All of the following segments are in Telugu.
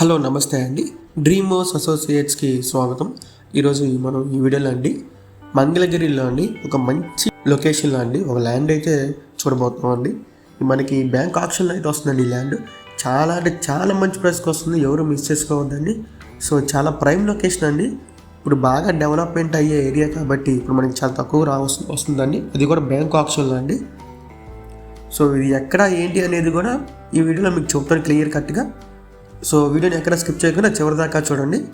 హలో నమస్తే అండి. డ్రీమోస్ అసోసియేట్స్కి స్వాగతం. ఈరోజు మనం ఈ వీడియోలో అండి మంగళగిరిలో అండి ఒక మంచి లొకేషన్లో అండి ఒక ల్యాండ్ అయితే చూడబోతున్నాం అండి. మనకి బ్యాంక్ ఆప్షన్లో అయితే వస్తుందండి ఈ ల్యాండ్. చాలా అంటే చాలా మంచి ప్రైస్కి వస్తుంది ఎవరు మిస్ చేసుకోవద్దండి. సో చాలా ప్రైమ్ లొకేషన్ అండి. ఇప్పుడు బాగా డెవలప్మెంట్ అయ్యే ఏరియా కాబట్టి ఇప్పుడు మనకి చాలా తక్కువ రా వస్తుందండి. అది కూడా బ్యాంక్ ఆప్షన్లో అండి. సో ఇది ఎక్కడ ఏంటి అనేది కూడా ఈ వీడియోలో మీకు చెప్తాను క్లియర్ కట్గా. సో వీడియోని ఎక్కడ స్కిప్ చేయకుండా చివరి దాకా చూడండి.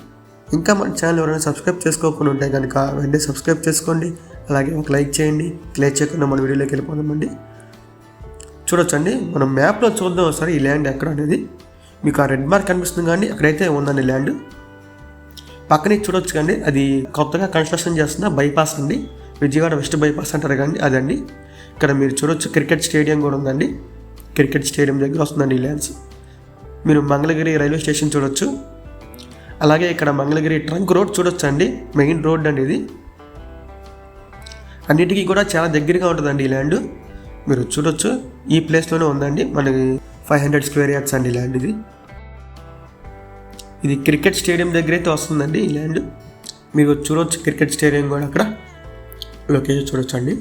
ఇంకా మన ఛానల్ ఎవరైనా సబ్స్క్రైబ్ చేసుకోకుండా ఉంటే కనుక వెంటనే సబ్స్క్రైబ్ చేసుకోండి. అలాగే ఒక లైక్ చేయండి. లైక్ చేయకుండా మన వీడియోలోకి వెళ్ళిపోదామండి. చూడొచ్చండి. మనం మ్యాప్లో చూద్దాం ఒకసారి ఈ ల్యాండ్ ఎక్కడ అనేది. మీకు ఆ రెడ్ మార్క్ కనిపిస్తుంది కానీ అక్కడైతే ఉందండి ల్యాండ్. పక్కనే చూడొచ్చు కండి అది కొత్తగా కన్స్ట్రక్షన్ చేస్తున్న బైపాస్ అండి. విజయవాడ వెస్ట్ బైపాస్ అంటారు కానీ అదండి. ఇక్కడ మీరు చూడొచ్చు క్రికెట్ స్టేడియం కూడా ఉందండి. క్రికెట్ స్టేడియం దగ్గర వస్తుందండి ఈ ల్యాండ్స్. మీరు మంగళగిరి రైల్వే స్టేషన్ చూడొచ్చు. అలాగే ఇక్కడ మంగళగిరి ట్రంక్ రోడ్ చూడొచ్చు అండి మెయిన్ రోడ్ అండి ఇది. అన్నిటికీ కూడా చాలా దగ్గరగా ఉంటుందండి ఈ ల్యాండ్. మీరు చూడొచ్చు ఈ ప్లేస్లోనే ఉందండి. మనకి ఫైవ్ హండ్రెడ్ స్క్వేర్ యార్డ్స్ అండి ల్యాండ్ ఇది. ఇది క్రికెట్ స్టేడియం దగ్గర అయితే వస్తుందండి ఈ ల్యాండ్. మీరు చూడొచ్చు క్రికెట్ స్టేడియం కూడా అక్కడ. లొకేషన్ చూడొచ్చు అండి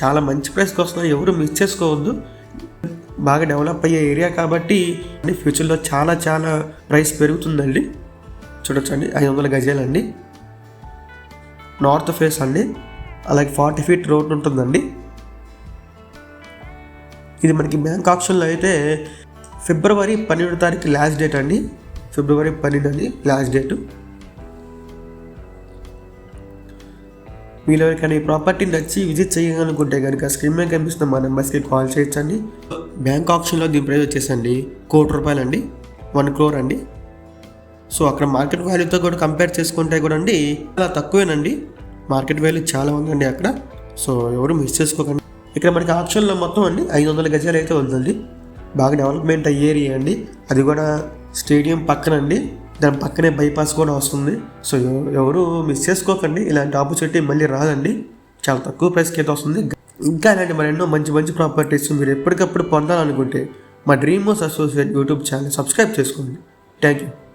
చాలా మంచి ప్లేస్కి వస్తుంది ఎవరు మిస్ చేసుకోవద్దు. బాగా డెవలప్ అయ్యే ఏరియా కాబట్టి ఫ్యూచర్లో చాలా చాలా ప్రైస్ పెరుగుతుందండి. చూడొచ్చండి ఐదు వందల గజాలండి. నార్త్ ఫేస్ అండి అలాగే ఫార్టీ ఫీట్ రోడ్ ఉంటుందండి. ఇది మనకి బ్యాంక్ ఆప్షన్లో అయితే ఫిబ్రవరి పన్నెండు తారీఖు లాస్ట్ డేట్ అండి. ఫిబ్రవరి పన్నెండు అండి లాస్ట్ డేటు మీలో ఎవరికైనా ఈ ప్రాపర్టీ నచ్చి విజిట్ చేయాలనుకుంటే కనుక స్క్రీన్ మీద కనిపిస్తున్న మా నెంబర్స్కి కాల్ చేయొచ్చండి. బ్యాంక్ ఆప్షన్లో దీని ప్రైస్ వచ్చేసండి కోటి రూపాయలు అండి వన్ క్రోర్ అండి. సో అక్కడ మార్కెట్ వాల్యూతో కూడా కంపేర్ చేసుకుంటే కూడా అండి చాలా తక్కువేనండి. మార్కెట్ వాల్యూ చాలా ఉందండి అక్కడ. సో ఎవరు మిస్ చేసుకోకండి. ఇక్కడ మనకి ఆప్షన్లో మొత్తం అండి ఐదు వందల గజాలు అయితే ఉందండి. బాగా డెవలప్మెంట్ అయ్యే ఏరియా అండి. అది కూడా స్టేడియం పక్కనండి. దాని పక్కనే బైపాస్ కూడా వస్తుంది. సో ఎవరు మిస్ చేసుకోకండి. ఇలాంటి ఆపర్చునిటీ మళ్ళీ రాదండి. చాలా తక్కువ ప్రైస్కి అయితే వస్తుంది. ఇంకా ఇలాంటి మరి ఎన్నో మంచి మంచి ప్రాపర్టీస్ మీరు ఎప్పటికప్పుడు పొందాలనుకుంటే మా Dreamos associate YouTube channel subscribe చేసుకోండి. Thank you